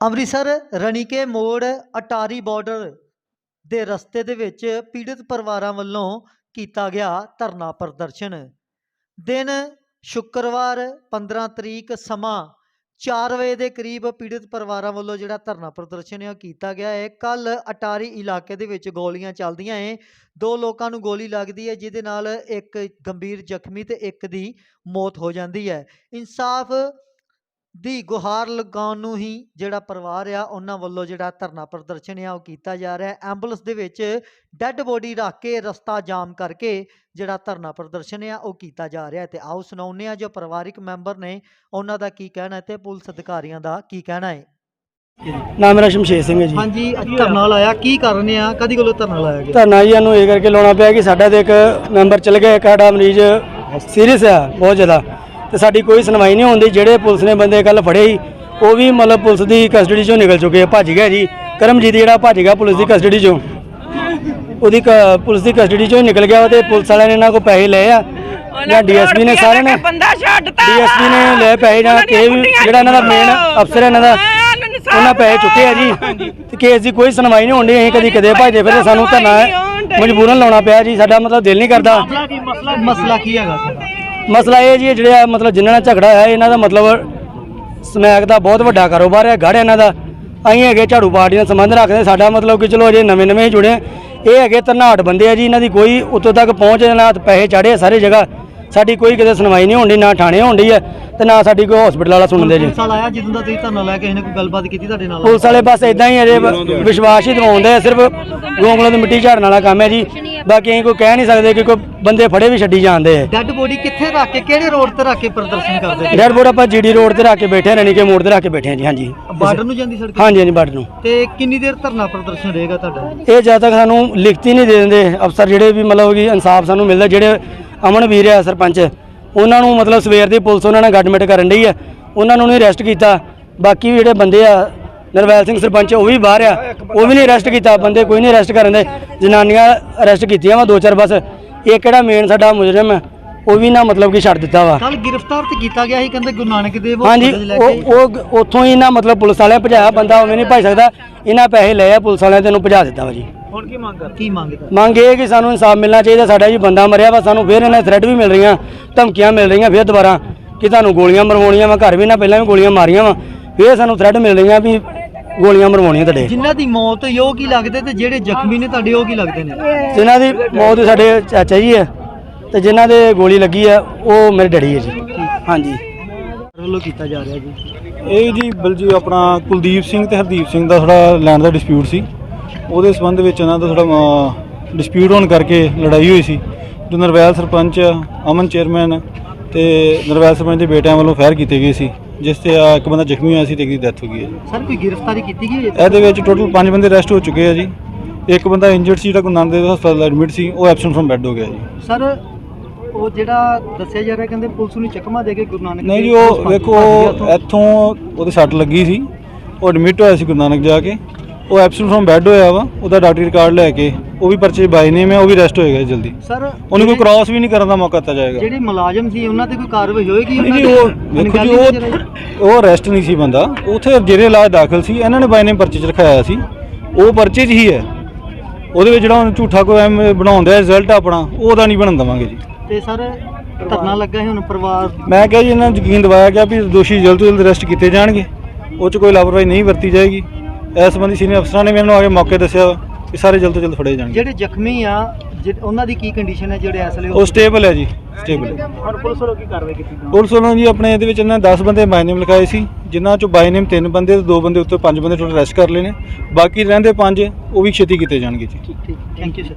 ਅੰਮ੍ਰਿਤਸਰ, ਰਣੀਕੇ ਮੋੜ, ਅਟਾਰੀ ਬਾਰਡਰ ਦੇ ਰਸਤੇ ਦੇ ਵਿੱਚ ਪੀੜਤ ਪਰਿਵਾਰਾਂ ਵੱਲੋਂ ਕੀਤਾ ਗਿਆ ਧਰਨਾ ਪ੍ਰਦਰਸ਼ਨ। ਦਿਨ ਸ਼ੁੱਕਰਵਾਰ 15 ਤਰੀਕ ਸਮਾਂ 4 ਵਜੇ ਦੇ ਕਰੀਬ ਪੀੜਤ ਪਰਿਵਾਰਾਂ ਵੱਲੋਂ ਜਿਹੜਾ ਧਰਨਾ ਪ੍ਰਦਰਸ਼ਨ ਹੈ ਉਹ ਕੀਤਾ ਗਿਆ ਹੈ ਕੱਲ ਅਟਾਰੀ ਇਲਾਕੇ ਦੇ ਵਿੱਚ ਗੋਲੀਆਂ ਚੱਲਦੀਆਂ ਹੈ ਦੋ ਲੋਕਾਂ ਨੂੰ ਗੋਲੀ ਲੱਗਦੀ ਹੈ ਜਿਹਦੇ ਨਾਲ ਇੱਕ ਗੰਭੀਰ ਜ਼ਖਮੀ ਤੇ ਇੱਕ ਦੀ ਮੌਤ ਹੋ ਜਾਂਦੀ ਹੈ ਇਨਸਾਫ ਦੀ ਗੁਹਾਰ ਲਗਾਉਣ ਨੂੰ ਹੀ ਜਿਹੜਾ ਪਰਿਵਾਰ ਆ ਉਹਨਾਂ ਵੱਲੋਂ ਜਿਹੜਾ ਧਰਨਾ ਪ੍ਰਦਰਸ਼ਨ ਆ ਉਹ ਕੀਤਾ ਜਾ ਰਿਹਾ। ਹੈ ਐਂਬੂਲੈਂਸ ਦੇ ਵਿੱਚ ਡੈੱਡ ਬੋਡੀ ਰੱਖ ਕੇ ਰਸਤਾ ਜਾਮ ਕਰਕੇ ਜਿਹੜਾ ਧਰਨਾ ਪ੍ਰਦਰਸ਼ਨ ਆ ਉਹ ਕੀਤਾ ਜਾ ਰਿਹਾ ਹੈ। ਤੇ ਆਓ ਸੁਣਾਉਂਦੇ ਆ ਜੋ ਪਰਿਵਾਰਿਕ ਮੈਂਬਰ ਨੇ ਉਹਨਾਂ ਦਾ ਕੀ ਕਹਿਣਾ ਤੇ ਪੁਲਿਸ ਅਧਿਕਾਰੀਆਂ ਦਾ ਕੀ ਕਹਿਣਾ ਹੈ। ਨਾਮ ਮੇਰਾ ਸ਼ਮਸ਼ੇਰ ਸਿੰਘ ਹੈ ਜੀ। ਹਾਂਜੀ ਅੱਜ ਧਰਨਾ ਲਾਇਆ। ਕੀ ਕਾਰਨ ਆ? ਕਦੀ ਕੋਲੋਂ ਧਰਨਾ ਲਾਇਆ ਗਿਆ? ਧਰਨਾ ਜੀ ਸਾਨੂੰ ਇਹ ਕਰਕੇ ਲਾਉਣਾ ਪਿਆ ਕਿ ਸਾਡਾ ਤੇ ਇੱਕ ਮੈਂਬਰ ਚਲ ਗਿਆ ਇੱਕ ਸਾਡਾ ਮਰੀਜ਼ ਸੀਰੀਅਸ ਆ ਬਹੁਤ ਜ਼ਿਆਦਾ। ਤੇ ਸਾਡੀ ਕੋਈ ਸੁਣਵਾਈ ਨਹੀਂ ਹੁੰਦੀ ਜਿਹੜੇ ਪੁਲਿਸ ਨੇ ਬੰਦੇ ਕੱਲ ਫੜੇ ਸੀ ਉਹ ਵੀ ਮਤਲਬ ਪੁਲਿਸ ਦੀ ਕਸਟਡੀ ਚੋਂ ਨਿਕਲ ਚੁੱਕੇ ਆ ਭੱਜ ਗਿਆ ਜੀ। ਕਰਮਜੀਤ ਜਿਹੜਾ ਭੱਜ ਗਿਆ ਪੁਲਿਸ ਦੀ ਕਸਟਡੀ ਚੋਂ। ਉਹਦੀ ਕ- ਪੁਲਿਸ ਦੀ ਕਸਟਡੀ ਚੋਂ ਨਿਕਲ ਗਿਆ ਤੇ ਪੁਲਿਸ ਵਾਲਿਆਂ ਨੇ ਇਹਨਾਂ ਕੋਲ ਪੈਸੇ ਲਏ ਆ। ਜਾਂ ਡੀਐਸਪੀ ਨੇ ਸਾਰਿਆਂ ਨੇ ਬੰਦਾ ਛੱਡਤਾ। ਡੀਐਸਪੀ ਨੇ ਲੈ ਪੈਸੇ ਜਾਂ ਕੇ ਵੀ ਜਿਹੜਾ ਇਹਨਾਂ ਦਾ ਮੇਨ ਅਫਸਰ ਇਹਨਾਂ ਦਾ ਉਹਨਾਂ ਪੈਸੇ ਚੁੱਕੇ ਆ ਜੀ। ਤੇ ਕੇਸ ਦੀ ਕੋਈ ਸੁਣਵਾਈ ਨਹੀਂ ਹੁੰਦੀ ਅਸੀਂ ਕਦੀ ਕਦੇ ਭੱਜਦੇ ਫਿਰਦੇ ਸਾਨੂੰ ਧਰਨਾ ਮਜਬੂਰਨ ਲਾਉਣਾ ਪਿਆ ਜੀ ਸਾਡਾ ਮਤਲਬ ਦਿਲ ਨਹੀਂ ਕਰਦਾ। ਮਸਲਾ ਕੀ ਹੈਗਾ? ਮਸਲਾ ਇਹ ਜੀ ਜਿਹੜਾ ਮਤਲਬ ਜਿਨ੍ਹਾਂ ਨਾਲ ਝਗੜਾ ਹੋਇਆ, ਇਹਨਾਂ ਦਾ ਮਤਲਬ ਸਮੈਕ ਦਾ ਬਹੁਤ ਵੱਡਾ ਕਾਰੋਬਾਰ ਹੈ ਗੜ ਇਹਨਾਂ ਦਾ। ਅਸੀਂ ਹੈਗੇ ਝਾੜੂ ਪਾਰਟੀ ਨਾਲ ਸੰਬੰਧ ਰੱਖਦੇ ਸਾਡਾ ਮਤਲਬ ਕਿ ਚਲੋ ਅਜੇ ਨਵੇਂ ਨਵੇਂ ਹੀ ਜੁੜੇ ਹਾਂ। ਇਹ ਹੈਗੇ ਤਰਨਾਟ ਬੰਦੇ ਆ ਜੀ, ਇਹਨਾਂ ਦੀ ਕੋਈ ਉੱਤੋਂ ਤੱਕ ਪਹੁੰਚ ਨਾ ਪੈਸੇ ਚਾੜੇ ਸਾਰੇ ਜਗ੍ਹਾ। ਸਾਡੀ ਕੋਈ ਕਿਤੇ ਸੁਣਵਾਈ ਨਹੀਂ ਹੁੰਦੀ ਨਾ ਥਾਣੇ ਹੁੰਦੀ ਹੈ ਤੇ ਨਾ ਸਾਡੀ ਕੋਈ ਹਸਪੀਟਲ ਵਾਲਾ ਸੁਣਦੇ ਜੀ। ਪੁਲਿਸ ਵਾਲਾ ਆਇਆ ਜਦੋਂ ਦਾ ਤੁਸੀਂ ਧਰਨਾ ਲਾਇਆ ਕਿਸੇ ਨੇ ਕੋਈ ਗੱਲਬਾਤ ਕੀਤੀ ਤੁਹਾਡੇ ਨਾਲ? ਪੁਲਿਸ ਵਾਲੇ ਬਸ ਇਦਾਂ ਹੀ ਅਜੇ ਵਿਸ਼ਵਾਸ ਹੀ ਦਿਵਾਉਂਦੇ ਆ ਸਿਰਫ ਗੋਂਗਲੋਂ ਦੀ ਮਿੱਟੀ ਝਾੜਨ ਵਾਲਾ ਕੰਮ ਹੈ ਜੀ। ਬਾਕੀ ਅਸੀਂ ਕੋਈ ਕਹਿ ਨਹੀਂ ਸਕਦੇ ਕਿ ਕੋਈ ਬੰਦੇ ਫੜੇ ਵੀ ਛੱਡੀ ਜਾਂਦੇ ਆ। ਡੈੱਡ ਬੋਡੀ ਕਿੱਥੇ ਰੱਖ ਕੇ ਕਿਹੜੇ ਰੋਡ ਤੇ ਰੱਖ ਕੇ ਪ੍ਰਦਰਸ਼ਨ ਕਰਦੇ ਡੈਡ ਬੋਰਡ ਆਪਾਂ ਜੀਡੀ ਰੋਡ ਤੇ ਰੱਖ ਕੇ ਬੈਠੇ ਹਾਂ ਰਣੀਕੇ ਮੋੜ ਤੇ ਰੱਖ ਕੇ ਬੈਠੇ ਹਾਂ ਜੀ ਹਾਂਜੀ। ਬਾਰਡਰ ਨੂੰ ਜਾਂਦੀ ਸੜਕ ਹਾਂਜੀ ਹਾਂਜੀ ਬਾਰਡਰ ਨੂੰ। ਤੇ ਕਿੰਨੀ ਦੇਰ ਧਰਨਾ ਪ੍ਰਦਰਸ਼ਨ ਰਹੇਗਾ ਤੁਹਾਡਾ? ਇਹ ਜਦ ਤੱਕ ਸਾਨੂੰ ਲਿਖਤੀ ਨਹੀਂ ਦੇ ਦਿੰਦੇ ਅਫਸਰ ਜਿਹੜੇ ਵੀ ਮਤਲਬ ਕਿ ਇਨਸਾਫ ਸਾਨੂੰ ਮਿਲਦਾ ਜਿਹੜੇ ਅਮਨ ਵੀਰ ਆ ਸਰਪੰਚ। ਉਹਨਾਂ ਨੂੰ ਮਤਲਬ ਸਵੇਰ ਦੀ ਪੁਲਿਸ ਉਹਨਾਂ ਨਾਲ ਗੱਡਮਿਟ ਕਰਨ ਡਈ ਆ। ਉਹਨਾਂ ਨੂੰ ਨਹੀਂ ਅਰੈਸਟ ਕੀਤਾ। ਬਾਕੀ ਵੀ ਜਿਹੜੇ ਬੰਦੇ ਆ ਨਰਵੈਲ ਸਿੰਘ ਸਰਪੰਚ ਉਹ ਵੀ ਬਾਹਰ ਆ। ਉਹ ਵੀ ਨਹੀਂ ਅਰੈਸਟ ਕੀਤਾ। ਬੰਦੇ ਕੋਈ ਨਹੀਂ ਅਰੈਸਟ ਕਰਨ ਦੇ। ਜਨਾਨੀਆਂ ਅਰੈਸਟ ਕੀਤੀਆਂ ਵਾ ਦੋ ਚਾਰ ਬਸ। ਇਹ ਕਿਹੜਾ ਮੇਨ ਸਾਡਾ ਮੁਜਰਮ ਹੈ ਉਹ ਵੀ ਨਾ ਮਤਲਬ ਕਿ ਛੱਡ ਦਿੱਤਾ ਵਾ। ਕੱਲ ਗ੍ਰਿਫਤਾਰ ਤੇ ਕੀਤਾ ਗਿਆ ਸੀ ਕਹਿੰਦੇ ਗੁਰੂ ਨਾਨਕ ਦੇਵ ਹਾਂਜੀ ਉਹ ਉਹ ਉੱਥੋਂ ਹੀ ਨਾ ਮਤਲਬ ਪੁਲਿਸ ਵਾਲਿਆਂ ਭਜਾਇਆ ਬੰਦਾ ਉਵੇਂ ਨਹੀਂ ਭਜ ਸਕਦਾ। ਇਹਨਾਂ ਪੈਸੇ ਲਏ ਆ ਪੁਲਿਸ ਵਾਲਿਆਂ ਤੇ ਇਹਨੂੰ ਭਜਾ ਦਿੱਤਾ ਵਾ ਜੀ। ਹੁਣ ਕੀ ਮੰਗ ਕੀ ਮੰਗਦਾ ਮੰਗ ਇਹ ਕਿ ਸਾਨੂੰ ਇਨਸਾਫ ਮਿਲਣਾ ਚਾਹੀਦਾ ਸਾਡਾ ਜੀ ਬੰਦਾ ਮਰਿਆ ਵਾ ਸਾਨੂੰ ਫਿਰ ਇਹਨਾਂ ਥ੍ਰੈਡ ਵੀ ਮਿਲ ਰਹੀਆਂ ਧਮਕੀਆਂ ਮਿਲ ਰਹੀਆਂ ਫਿਰ ਦੁਬਾਰਾ ਕਿ ਤੁਹਾਨੂੰ ਗੋਲੀਆਂ ਮਰਵਾਉਣੀਆਂ ਵਾ ਘਰ ਵੀ ਨਾ ਪਹਿਲਾਂ ਵੀ ਗੋਲੀਆਂ ਮਾਰੀਆਂ ਵਾ ਫਿਰ ਸਾਨੂੰ ਥ੍ਰੈਡ ਮਿਲ ਰਹੀਆਂ ਵੀ ਗੋਲੀਆਂ ਮਰਵਾਉਣੀਆਂ ਤੁਹਾਡੇ। ਜਿਨ੍ਹਾਂ ਦੀ ਮੌਤ ਹੋਈ ਉਹ ਕੀ ਲੱਗਦੇ ਤੇ ਜਿਹੜੇ ਜ਼ਖਮੀ ਨੇ ਤੁਹਾਡੇ ਉਹ ਕੀ ਲੱਗਦੇ ਨੇ? ਜਿਨ੍ਹਾਂ ਦੀ ਮੌਤ ਸਾਡੇ ਚਾਚਾ ਜੀ ਹੈ ਤੇ ਜਿਨ੍ਹਾਂ ਦੇ ਗੋਲੀ ਲੱਗੀ ਹੈ ਉਹ ਮੇਰੇ ਡੈਡੀ ਹੈ ਜੀ। ਹਾਂਜੀ। ਵੱਲੋਂ ਕੀਤਾ ਜਾ ਰਿਹਾ ਜੀ। ਇਹ ਜੀ ਬਲਜੀ ਆਪਣਾ ਕੁਲਦੀਪ ਸਿੰਘ ਤੇ ਹਰਦੀਪ ਸਿੰਘ ਦਾ ਥੋੜਾ ਲੈਂਡ ਦਾ ਡਿਸਪਿਊਟ ਸੀ। ਉਹਦੇ ਸੰਬੰਧ ਵਿੱਚ ਇਹਨਾਂ ਦਾ ਥੋੜਾ ਡਿਸਪਿਊਟ ਹੋਣ ਕਰਕੇ ਲੜਾਈ ਹੋਈ ਸੀ। ਜੋ ਨਰਵੈਲ ਸਰਪੰਚ ਅਮਨ ਚੇਅਰਮੈਨ ਤੇ ਨਰਵੈਲ ਸਰਪੰਚ ਦੇ ਬੇਟਿਆਂ ਵੱਲੋਂ ਫਾਇਰ ਕੀਤੇ ਗਏ ਸੀ ਜਿਸ ਤੇ ਆ ਇੱਕ ਬੰਦਾ ਜ਼ਖਮੀ ਹੋਇਆ ਸੀ ਤੇ ਇੱਕ ਦੀ ਡੈਥ ਹੋ ਗਈ ਹੈ ਸਰ ਕੋਈ ਗ੍ਰਿਫਤਾਰੀ ਕੀਤੀ ਗਈ ਹੈ ਇਹਦੇ ਵਿੱਚ ਟੋਟਲ 5 ਬੰਦੇ ਅਰੈਸਟ ਹੋ ਚੁੱਕੇ ਆ ਜੀ। ਇੱਕ ਬੰਦਾ ਇੰਜਰਡ ਸੀ ਜਿਹੜਾ ਗੁਰੂ ਨਾਨਕ ਦੇਵ ਹਸਪਤਾਲ ਐਡਮਿਟ ਸੀ ਉਹ ਐਬਸੈਂਟ ਫਰਮ ਬੈੱਡ ਹੋ ਗਿਆ ਜੀ। ਸਰ ਉਹ ਜਿਹੜਾ ਦੱਸਿਆ ਜਾ ਰਿਹਾ ਕਹਿੰਦੇ ਪੁਲਿਸ ਨੂੰ ਚੱਕਮਾ ਦੇ ਕੇ ਗੁਰੂ ਨਾਨਕ ਨਹੀਂ ਜੀ ਉਹ ਵੇਖੋ। ਇੱਥੋਂ ਉਹਦੇ ਸੱਟ ਲੱਗੀ ਸੀ। ਉਹ ਐਡਮਿਟ ਹੋਇਆ ਸੀ ਗੁਰੂ ਨਾਨਕ ਜਾ ਕੇ। ਉਹ ਐਬਸੈਂਟ ਫਰਮ ਬੈੱਡ ਹੋਇਆ ਵਾ ਉਹਦਾ ਡਾਕਟਰੀ ਰਿਕਾਰਡ ਲੈ ਕੇ ਉਹ ਵੀ ਪਰਚੇ ਬਾਈ ਨੇਮ ਹੈ ਉਹ ਵੀ ਅਰੈਸਟ ਹੋਏਗਾ ਜਲਦੀ। ਸਰ ਉਹਨੂੰ ਕੋਈ ਕ੍ਰਾਸ ਵੀ ਨਹੀਂ ਕਰਨ ਦਾ ਮੌਕਾ ਦਿੱਤਾ ਜਾਏਗਾ। ਜਿਹੜੇ ਮੁਲਾਜ਼ਮ ਸੀ ਉਹਨਾਂ ਤੇ ਕੋਈ ਕਾਰਵਾਈ ਹੋਏਗੀ? ਨਹੀਂ ਉਹ? ਵੇਖੋ ਜੀ? ਉਹ ਉਹ ਅਰੈਸਟ ਨਹੀਂ ਸੀ ਬੰਦਾ। ਉਥੇ ਜਿਹੜੇ ਇਲਾਜ ਦਾਖਲ ਸੀ ਇਹਨਾਂ ਨੇ ਬਾਈ ਨੇਮ ਪਰਚੇ 'ਚ ਰਖਾਇਆ ਸੀ। ਉਹ ਪਰਚੇ 'ਚ ਹੀ ਹੈ। ਉਹਦੇ ਵਿੱਚ ਜਿਹੜਾ ਝੂਠਾ ਕੋਈ ਐਮ ਬਣਾਉਂਦਾ ਰਿਜ਼ਲਟ ਆਪਣਾ ਉਹਦਾ ਨਹੀਂ ਬਣਨ ਦੇਵਾਂਗੇ ਜੀ। ਤੇ ਸਰ ਧਰਨਾ ਲੱਗਾ ਹੈ ਹੁਣ ਪਰਿਵਾਰ ਮੈਂ ਕਿਹਾ ਜੀ ਇਹਨਾਂ ਨੂੰ ਯਕੀਨ ਦਿਵਾਇਆ ਗਿਆ ਵੀ ਦੋਸ਼ੀ ਜਲਦ ਤੋਂ ਜਲਦ ਅਰੈਸਟ ਕੀਤੇ ਜਾਣਗੇ। ਉਹ 'ਚ ਕੋਈ ਲਾਪਰਵਾਹੀ ਨਹੀਂ ਵਰਤੀ ਜਾਏਗੀ। ਇਸ ਸੰਬੰਧੀ ਸੀਨੀਅਰ ਅਫਸਰਾਂ ਨੇ ਮੈਨੂੰ ਆ ਕੇ ਮੌਕੇ ਦੱਸਿਆ ਕਿ ਸਾਰੇ ਜਲਦ ਤੋਂ ਜਲਦ ਫੜੇ ਜਾਣਗੇ। ਜਿਹੜੇ ਜ਼ਖਮੀ ਆ ਜਿ- ਉਹਨਾਂ ਦੀ ਕੀ ਕੰਡੀਸ਼ਨ ਹੈ ਜਿਹੜੇ ਇਸ ਵੇਲੇ ਉਹ ਸਟੇਬਲ ਹੈ ਜੀ ਸਟੇਬਲ ਹੈ। ਹੁਣ ਪੁਲਿਸ ਵੱਲੋਂ ਕੀ ਕਾਰਵਾਈ ਕੀਤੀ ਪੁਲਿਸ ਵੱਲੋਂ ਜੀ ਆਪਣੇ ਇਹਦੇ ਵਿੱਚ ਇਹਨਾਂ 10 ਬੰਦੇ ਬਾਈ ਨੇਮ ਲਿਖਾਏ ਸੀ ਜਿਨ੍ਹਾਂ ਚੋਂ ਬਾਈ ਨੇਮ 3 ਬੰਦੇ ਤੇ 2 ਬੰਦੇ ਉੱਤੇ 5 ਬੰਦੇ ਟੋਟਲ ਅਰੈਸਟ ਕਰ ਲਏ ਨੇ। ਬਾਕੀ ਰਹਿੰਦੇ 5 ਉਹ ਵੀ ਛੇਤੀ ਕੀਤੇ ਜਾਣਗੇ ਜੀ। ਠੀਕ ਥੈਂਕ ਯੂ ਸਰ